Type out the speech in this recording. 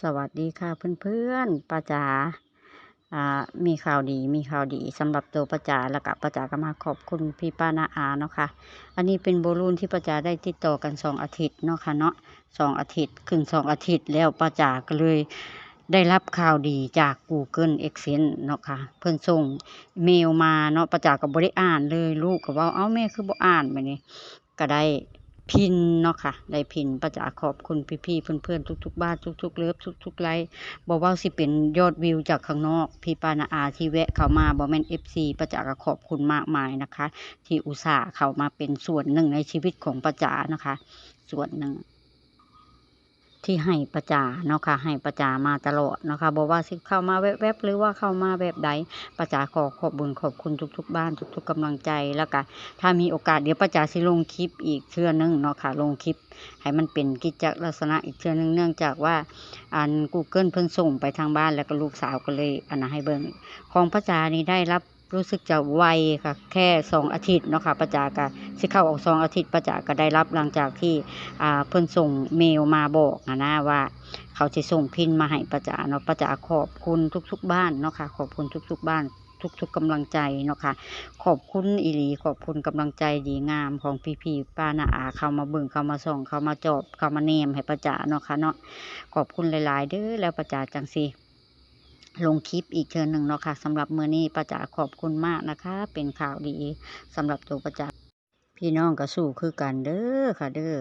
สวัสดีค่ะเพื่อนๆป้าจ๋าอ่ามีข่าวดีมีข่าวดีสำหรับตัวป้าจ๋าแล้วก็ป้าจ๋าก็มาขอบคุณพี่ป้านาอาเนาะค่ะ อันนี้เป็นโบลูนที่ป้าจ๋าได้ติดต่อกันสองอาทิตย์เนาะค่ะเนาะสองอาทิตย์ขึ้นสองอาทิตย์แล้วป้าจ๋าก็เลยได้รับข่าวดีจาก Google Exchange เนาะค่ะ เพิ่อนส่งเมลมาเนาะป้าจ๋าก็บ่ได้อ่านเลยลูกก็ว้าเอ้าแม่คือบ่อ่านบัดนี้ก็ได้ พินเนาะค่ะได้พินประจาขอบคุณพี่ๆเพื่อนๆทุก ๆ บ้านทุก ๆ เลิฟทุก ๆ ไลค์บอกว่าสิเป็นยอดวิวจากข้างนอก พี่ปานาอาที่แวะเข้ามาบอแมนเอฟซีประจาก็ขอบคุณมากมายนะคะ ที่อุตส่าห์เข้ามาเป็นส่วนหนึ่งในชีวิตของประจานะคะ ส่วนหนึ่ง ที่ให้ประจาเนาะค่ะให้ประจามาตลอดเนาะค่ะบอกว่าสิเข้ามาแวบๆหรือว่าเข้ามาแบบใดประจาขอขอบบุญขอบคุณทุก ๆ บ้านทุก ๆกำลังใจแล้วก็ถ้ามีโอกาสเดี๋ยวประจาสิลงคลิปอีกเทื่อนึงเนาะค่ะลงคลิปให้มันเป็นกิจลักษณะอีกเทื่อนึงเนื่องจากว่าอัน Google เพิ่นส่งไปทางบ้านแล้วก็ลูกสาวก็เลยอันนั้นให้เบิ่งของประจานี่ได้รับ รู้สึกจะไวค่ะ แค่สองอาทิตย์เนาะค่ะประจาก็สิเข้าออกสองอาทิตย์ประจาก็ได้รับหลังจากที่อ่าเพิ่นส่งเมลมาบอกอะนะว่า เขาจะส่งพินมาให้ป้าจ๋าเนาะป้าจ๋าขอบคุณทุก ๆ บ้านเนาะค่ะขอบคุณทุก ๆ บ้านทุกๆกำลังใจเนาะค่ะ ขอบคุณอีหลีขอบคุณกำลังใจดีงามของพี่ๆป้านาอาเข้ามาเบิ่งเข้ามาส่องเข้ามาจอบเข้ามาแนมให้ป้าจ๋าเนาะค่ะเนาะขอบคุณหลาย ๆ เด้อแล้วป้าจ๋าจังสิ ลงคลิปอีกเชิญหนึ่งเนาะค่ะสำหรับมื้อนี้ประจักษ์ขอบคุณมากนะคะ เป็นข่าวดีสำหรับตัวประจักษ์พี่น้องก็สู้คือกันเด้อค่ะเด้อ